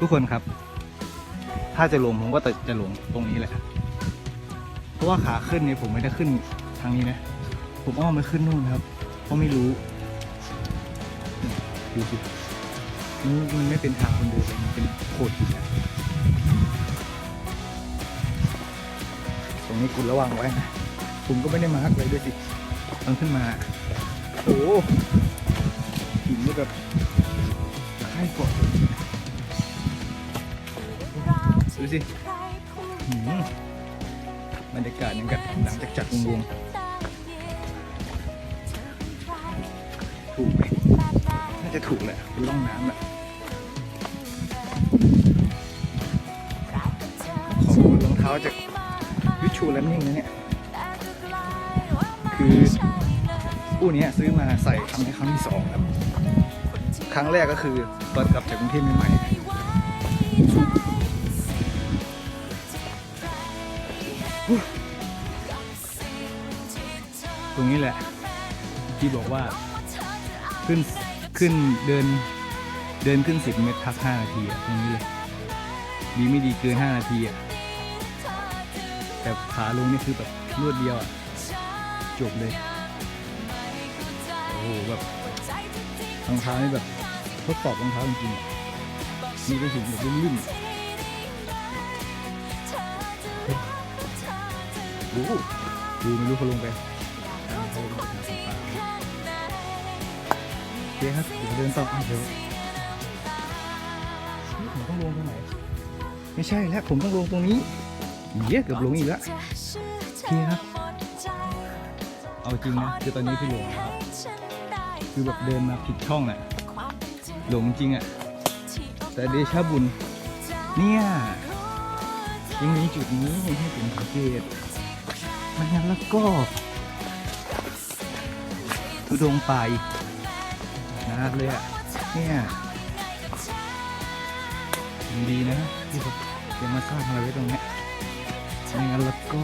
ทุกคนครับ ถ้าจะลงผมก็จะลงตรงนี้แหละ เพราะว่าขาขึ้นเนี่ยผมไม่ได้ขึ้นทางนี้นะ ผมอ้อมไปขึ้นนู่นครับ เพราะไม่รู้ดูสิมันไม่เป็นทางคนเดินเลยมันเป็นโขดหินอะตรงนี้คุณระวังไว้นะผมก็ไม่ได้มาร์กเลยด้วยสิตอนขึ้นมา โอ้หินนี่แบบใครเกาะเลย ดูสิหืมบรรยากาศย่างกับหลังจากจัดวงวงถูกไหมน่าจะถูกแหละเป็นร่องน้ำแหละขอบคุณรองเท้าจากวิชูแลนนิ่งนะเนี่ย คือคู่นี้ซื้อมาใส่ครั้งที่ครั้งที่สองครับ ครั้งแรกก็คือตอนกลับจากกรุงเทพใหม่ๆ ตรงนี้แหละที่บอกว่าขึ้นขึ้นเดินเดินขึ้นสิบเมตรพักห้านาทีอะตรงนี้เลย ดีไม่ดีเกินห้านาทีอะแต่ขาลงนี่คือแบบรวดเดียวอะจบเลย โอ้โหแบบรองเท้านี่แบบทดสอบรองเท้าจริงๆอะมีไปถึงแบบลื่นๆ โอ้โหดูไม่รู้เขาลงไปเขาลงไปทางป่าโอเคครับเดี๋ยวเดินต่ออะเดี๋ยวผมต้องลงตรงไหน ไม่ใช่แล้วผมต้องลงตรงนี้เหี้ยเกือบลงอีกแล้วโอเคครับ เอาจริงนะคือตอนนี้คือหลงแล้วคือแบบเดินมาผิดช่องน่ะหลงจริงอะแต่เดชบุญเนี่ยยังมีจุดนี้ให้ผมสังเกต ไม่งั้นแล้วก็ทุดงไปนานเลยอะเนี่ยดีนะที่เขายังมาสร้างอะไรไว้ตรงเนี้ยไม่งั้นแล้วก็